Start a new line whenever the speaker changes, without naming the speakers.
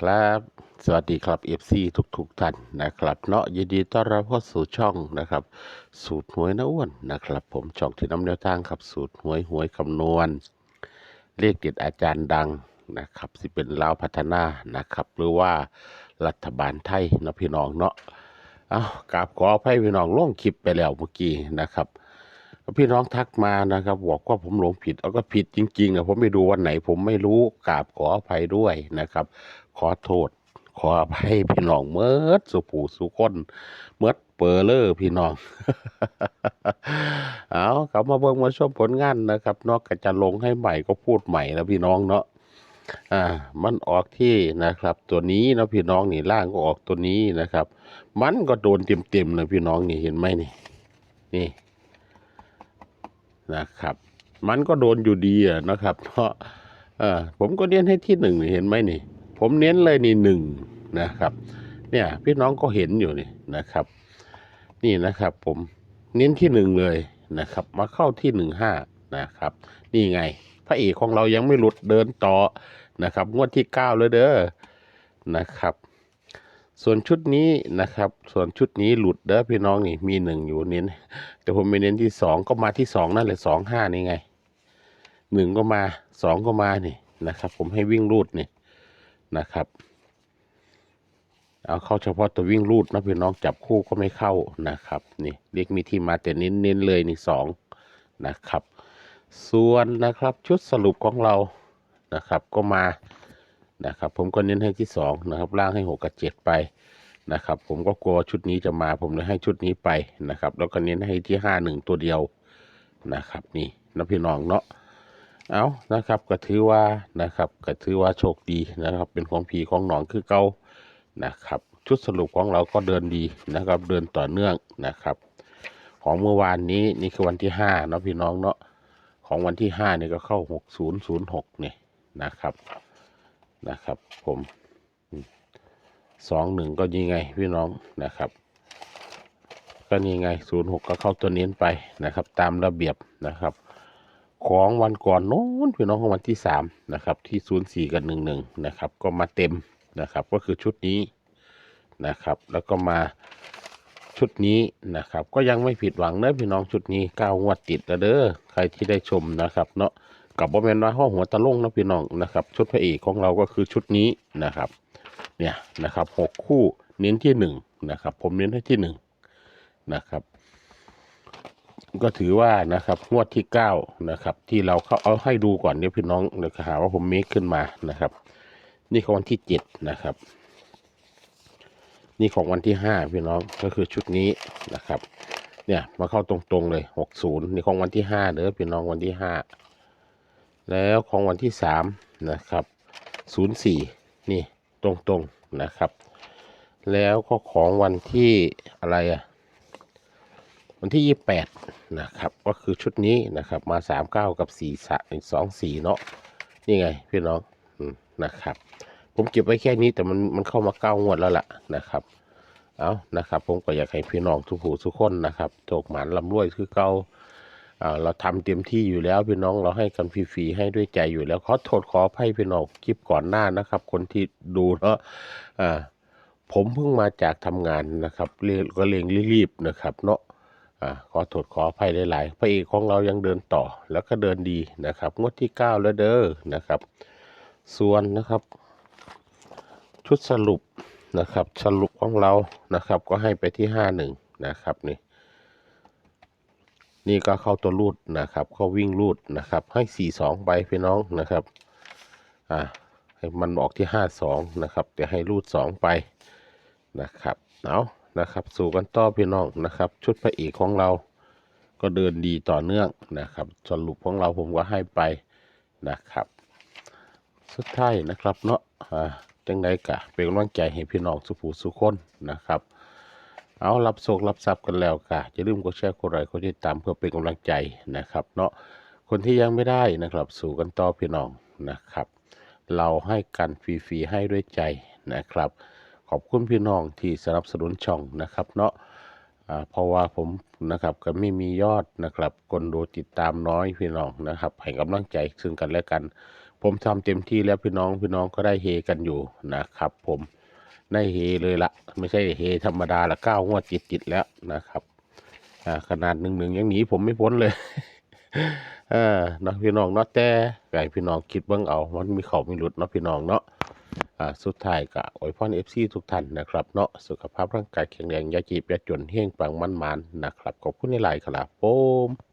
ครับ สวัสดีครับ FC ทุกทุกๆท่านนะครับ เนาะยินดีต้อนรับเข้าสู่ช่องนะครับ สูตรหวยน้าอ้วนนะครับ ผมช่องที่นำแนวทางครับสูตรหวยหวยคำนวณเลขเด็ดอาจารย์ดังนะครับสิเป็นลาวพัฒนานะครับ หรือว่ารัฐบาลไทยนะพี่น้องเนาะเอากราบขออภัยพี่น้องล่วงคลิปไปแล้วเมื่อกี้นะครับ พี่น้องทักมานะครับบอกว่าผมหลงผิดเอาก็ผิดจริงๆอะผมไม่ดูวันไหน ผมไม่รู้กราบขออภัยด้วยนะครับ ขอโทษ ขออภัยพี่น้องเมื่อสุผูสุคนเมื่อเปอเลอร์พี่น้องเอากลับมาเบิ่งมาชมผลงานนะครับเนอกจากจะลงให้ใหม่ก็พูดใหม่นะพี่น้องเนาะอ่า มันออกที่นะครับ ตัวนี้นะพี่น้องนี่ล่างก็ออกตัวนี้นะครับ มันก็โดนเต็มๆเลยพี่น้องนี่เห็นไหมนี่ นี่ นะครับ มันก็โดนอยู่ดีนะครับ เพราะผมก็เน้นให้ที่หนึ่งเห็นไหมนี่ ผมเน้นเลยนี่หนึ่งนะครับ เนี่ยพี่น้องก็เห็นอยู่นี่นะครับ นี่นะครับ ผมเน้นที่หนึ่งเลยนะครับ มาเข้าที่หนึ่งห้านะครับ นี่ไง พระเอกของเรายังไม่หลุดเดินต่อนะครับ งวดที่เก้าเลยเด้อนะครับ ส่วนชุดนี้นะครับ ส่วนชุดนี้หลุดเด้อพี่น้องนี่มีหนึ่งอยู่เน้น แต่ผมไม่เน้นที่สองก็มาที่สองนั่นแหละสองห้านี่ไงหนึ่งก็มาสองก็มานี่นะครับ ผมให้วิ่งรูดนี่นะครับ เอาเข้าเฉพาะตัววิ่งรูดนะพี่น้องจับคู่ก็ไม่เข้านะครับ นี่เรียกมีที่มาแต่เน้นเน้นเลยนี่สองนะครับ ส่วนนะครับชุดสรุปของเรานะครับ ก็มา นะครับ ผมก็เน้นให้ที่สองนะครับ ล่างให้หกกับเจ็ดไปนะครับ ผมก็กลัวชุดนี้จะมา ผมเลยให้ชุดนี้ไปนะครับ แล้วก็เน้นให้ที่ห้าหนึ่งตัวเดียวนะครับ นี่นะพี่น้องเนาะเอานะครับก็ถือว่านะครับก็ถือว่าโชคดีนะครับ เป็นของผีของหนองคือเก่านะครับ ชุดสรุปของเราก็เดินดีนะครับ เดินต่อเนื่องนะครับ ของเมื่อวานนี้นี่คือวันที่ห้าเนาะพี่น้องเนาะของวันที่ห้านี่ก็เข้าหกศูนย์ศูนย์หกเนี่ยนะครับ นะครับ ผมสองหนึ่งก็ยังไงพี่น้องนะครับ ก็นี่ไงศูนย์หกก็เข้าตัวเน้นไปนะครับ ตามระเบียบนะครับ ของวันก่อนโน้นพี่น้องของวันที่สามนะครับ ที่ศูนย์สี่กับหนึ่งหนึ่งนะครับ ก็มาเต็มนะครับ ก็คือชุดนี้นะครับ แล้วก็มาชุดนี้นะครับ ก็ยังไม่ผิดหวังเนอะพี่น้องชุดนี้เก้างวดติดแล้วเด้อใครที่ได้ชมนะครับ เนาะ กับบ่แม่นว่าห้องหัวตะลงนะพี่น้องนะครับ ชุดพระเอกของเราก็คือชุดนี้นะครับ เนี่ยนะครับหกคู่เน้นที่หนึ่งนะครับ ผมเน้นให้ที่หนึ่งนะครับ ก็ถือว่านะครับงวดที่เก้านะครับ ที่เราเขาเอาให้ดูก่อนเดี๋ยพี่น้องเดี๋ยวหาว่าผมเมคขึ้นมานะครับ นี่ของวันที่เจ็ดนะครับ นี่ของวันที่ห้าพี่น้องก็คือชุดนี้นะครับ เนี่ยมาเข้าตรงๆเลยหกศูนย์นี่ของวันที่ห้าเด้อพี่น้องวันที่ห้า แล้วของวันที่สามนะครับศูนย์สี่นี่ตรงๆนะครับ แล้วก็ของวันที่อะไรอะวันที่ยี่แปดนะครับ ก็คือชุดนี้นะครับมาสามเก้ากับสี่สองสี่เนาะนี่ไงพี่น้องนะครับ ผมเก็บไว้แค่นี้แต่มันมันเข้ามาเก้างวดแล้วล่ะนะครับเอานะครับ ผมก็อยากให้พี่น้องทุกผู้ทุกคนนะครับโชคหมานลำรวยคือเก่า เราทำเต็มที่อยู่แล้วพี่น้องเราให้กันฟรีๆให้ด้วยใจอยู่แล้วขอโทษขออภัยพี่น้องคลิปก่อนหน้านะครับ คนที่ดูเนาะผมเพิ่งมาจากทำงานนะครับเรียก็เร่งรีบๆนะครับเนาะขอโทษขออภัยหลายๆพระเอกของเรายังเดินต่อแล้วก็เดินดีนะครับ งวดที่เก้าแล้วเด้อนะครับ ส่วนนะครับ ชุดสรุปนะครับ สรุปของเรานะครับ ก็ให้ไปที่ห้าหนึ่งนะครับนี่ นี่ก็เข้าตัวรูดนะครับ เข้าวิ่งรูดนะครับ ให้สี่สองไปพี่น้องนะครับ อ่าให้มันออกที่ห้าสองนะครับแต่ให้รูดสองไปนะครับ เอานะครับ สู่กันต่อพี่น้องนะครับ ชุดพระเอกของเรา ก็เดินดีต่อเนื่องนะครับ สรุปของเราผมก็ให้ไปนะครับ สุดท้ายนะครับเนาะ อ่า จังไดกะ เป็นกำลังใจให้พี่น้องสุภูสุคนนะครับ เอารับโชครับทรัพย์กันแล้วกะอย่าลืมกดแชร์กดไลค์กดติดตามเพื่อเป็นกำลังใจนะครับเนาะคนที่ยังไม่ได้นะครับ สู่กันต่อพี่น้องนะครับ เราให้กันฟรีๆให้ด้วยใจนะครับ ขอบคุณพี่น้องที่สนับสนุนช่องนะครับ เนาะเพราะว่าผมนะครับก็ไม่มียอดนะครับ คนดูติดตามน้อยพี่น้องนะครับให้กำลังใจซึ่งกันและกัน ผมทำเต็มที่แล้วพี่น้องพี่น้องก็ได้เฮกันอยู่นะครับ ผม ได้เฮเลยละไม่ใช่เฮธรรมดาละเก้างวดจิตจิตแล้วนะครับอ่าขนาดหนึ่งหนึ่งยังหนีผมไม่พ้นเลยเออเนาะพี่น้องเนาะแต่ไก่พี่น้องคิดเบิ่งเอามันมีเขามีหลุดเนาะพี่น้องเนาะอ่าสุดท้ายก็อวยพรเอฟซีทุกท่านนะครับเนาะสุขภาพร่างกายแข็งแรงยาจีบยาจนเฮงปังมันมันนะครับขอบคุณในหลายครับผม